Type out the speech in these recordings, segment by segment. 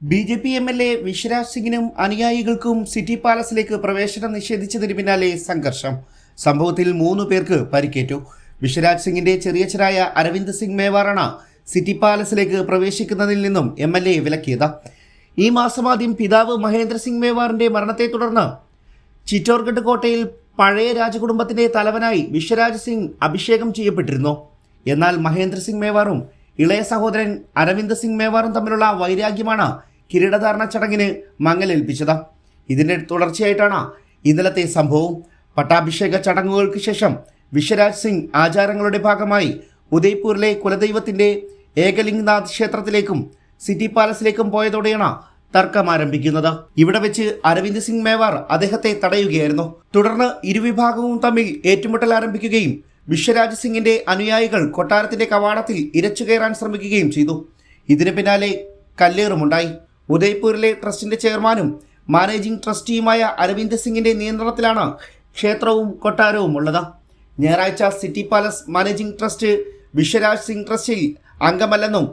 B J P M L A Vishwaraj സിംഗിനും അനുയായികൾക്കും city പാലസിലേക്ക് പ്രവേശനം നിഷേധിച്ചതിന് പിന്നാലെ സംഘർഷം. സംഭവത്തിൽ മൂന്ന് പേർക്ക് പരിക്കേറ്റു. വിശ്വരാജ് സിംഗിന്റെ ചെറിയച്ചനായ അരവിന്ദ് സിംഗ് മേവാറാണ് സിറ്റി പാലസിലേക്ക് പ്രവേശിക്കുന്നതിൽ നിന്നും എം എൽ എ വിലക്കിയത്. ഈ മാസം ആദ്യം പിതാവ് മഹേന്ദ്ര സിംഗ് മേവാറിന്റെ മരണത്തെ തുടർന്ന് ചിറ്റോർഗഡ് കോട്ടയിൽ പഴയ രാജകുടുംബത്തിന്റെ തലവനായി വിശ്വരാജ് സിംഗ് അഭിഷേകം ചെയ്യപ്പെട്ടിരുന്നു. എന്നാൽ മഹേന്ദ്ര സിംഗ് മേവാറും ഇളയ സഹോദരൻ അരവിന്ദ് സിംഗ് മേവാറും തമ്മിലുള്ള വൈരാഗ്യമാണ് കിരീടധാരണ ചടങ്ങിന് മങ്ങലേൽപ്പിച്ചത്. ഇതിന്റെ തുടർച്ചയായിട്ടാണ് ഇന്നലത്തെ സംഭവം. പട്ടാഭിഷേക ചടങ്ങുകൾക്ക് ശേഷം വിശ്വരാജ് സിംഗ് ആചാരങ്ങളുടെ ഭാഗമായി ഉദയ്പൂരിലെ കുലദൈവത്തിന്റെ ഏകലിംഗ്നാഥ് ക്ഷേത്രത്തിലേക്കും സിറ്റി പാലസിലേക്കും പോയതോടെയാണ് തർക്കം ആരംഭിക്കുന്നത്. ഇവിടെ വെച്ച് അരവിന്ദ് സിംഗ് മേവാർ അദ്ദേഹത്തെ തടയുകയായിരുന്നു. തുടർന്ന് ഇരുവിഭാഗവും തമ്മിൽ ഏറ്റുമുട്ടൽ ആരംഭിക്കുകയും വിശ്വരാജ് സിംഗിന്റെ അനുയായികൾ കൊട്ടാരത്തിന്റെ കവാടത്തിൽ ഇരച്ചു കയറാൻ ശ്രമിക്കുകയും ചെയ്തു. ഇതിന് പിന്നാലെ കല്ലേറുമുണ്ടായി. ഉദയ്പൂരിലെ ട്രസ്റ്റിന്റെ ചെയർമാനും മാനേജിംഗ് ട്രസ്റ്റിയുമായ അരവിന്ദ് സിംഗിന്റെ നിയന്ത്രണത്തിലാണ് ക്ഷേത്രവും കൊട്ടാരവും ഉള്ളത്. ഞായറാഴ്ച city palace managing trust Vishwaraj Singh ട്രസ്റ്റിൽ അംഗമല്ലെന്നും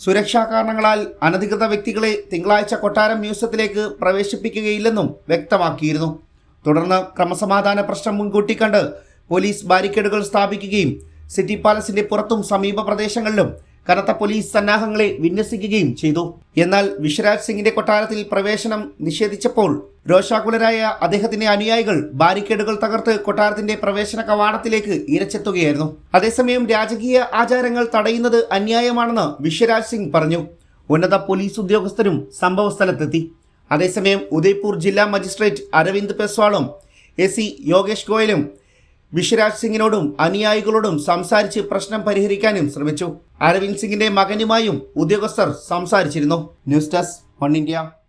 സുരക്ഷാ കാരണങ്ങളാൽ അനധികൃത വ്യക്തികളെ തിങ്കളാഴ്ച കൊട്ടാരം മ്യൂസിയത്തിലേക്ക് പ്രവേശിപ്പിക്കുകയില്ലെന്നും വ്യക്തമാക്കിയിരുന്നു. തുടർന്ന് ക്രമസമാധാന പ്രശ്നം മുൻകൂട്ടി കണ്ട് പോലീസ് ബാരിക്കേഡുകൾ സ്ഥാപിക്കുകയും സിറ്റി പാലസിന്റെ പുറത്തും സമീപ പ്രദേശങ്ങളിലും കനത്ത പോലീസ് സന്നാഹങ്ങളെ വിന്യസിക്കുകയും ചെയ്തു. എന്നാൽ വിശ്വരാജ് സിംഗിന്റെ കൊട്ടാരത്തിൽ പ്രവേശനം നിഷേധിച്ചപ്പോൾ രോഷാകുലരായ അദ്ദേഹത്തിന്റെ അനുയായികൾ ബാരിക്കേഡുകൾ തകർത്ത് കൊട്ടാരത്തിന്റെ പ്രവേശന കവാടത്തിലേക്ക് ഇരച്ചെത്തുകയായിരുന്നു. അതേസമയം രാജകീയ ആചാരങ്ങൾ തടയുന്നത് അന്യായമാണെന്ന് വിശ്വരാജ് സിംഗ് പറഞ്ഞു. ഉന്നത പോലീസ് ഉദ്യോഗസ്ഥരും സംഭവസ്ഥലത്തെത്തി അതേസമയം ഉദയ്പൂർ ജില്ലാ മജിസ്ട്രേറ്റ് അരവിന്ദ് പെസ്വാളും എ സി യോഗേഷ് ഗോയലും വിശ്വരാജ് സിംഗിനോടും അനുയായികളോടും സംസാരിച്ച് പ്രശ്നം പരിഹരിക്കാനും ശ്രമിച്ചു. അരവിന്ദ് സിംഗിന്റെ മകനുമായും ഉദ്യോഗസ്ഥർ സംസാരിച്ചിരുന്നു. News desk one India.